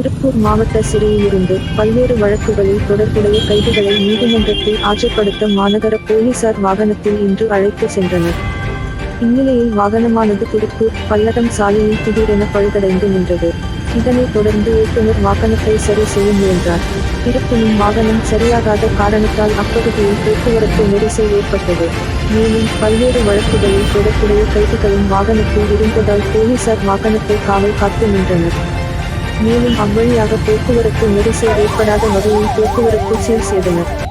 திருப்பூர் மாவட்ட சிறையிலிருந்து பல்வேறு வழக்குகளில் தொடர்புடைய கைதிகளை நீதிமன்றத்தில் ஆஜர்படுத்த மாநகர போலீசார் வாகனத்தில் இன்று அழைத்து சென்றனர். இந்நிலையில் வாகனமானது திருப்பூர் பல்லடம் சாலையில் திடீரென பழுதடைந்து நின்றது. இதனைத் தொடர்ந்து ஓட்டுநர் வாகனத்தை சரி செய்ய முயன்றார். இருப்பினும் வாகனம் சரியாகாத காரணத்தால் அப்பகுதியில் போக்குவரத்து நெரிசல் ஏற்பட்டது. மேலும் பல்வேறு வழக்குகளில் தொடர்புடைய கைதிகளும் வாகனத்தில் இருந்ததால் போலீசார் வாகனத்தை காவல் காத்து நின்றனர். மேலும் அவ்வழியாக போக்குவரத்து நெரிசல் ஏற்படாத வகையில் போக்குவரத்து சீர் செய்தனர்.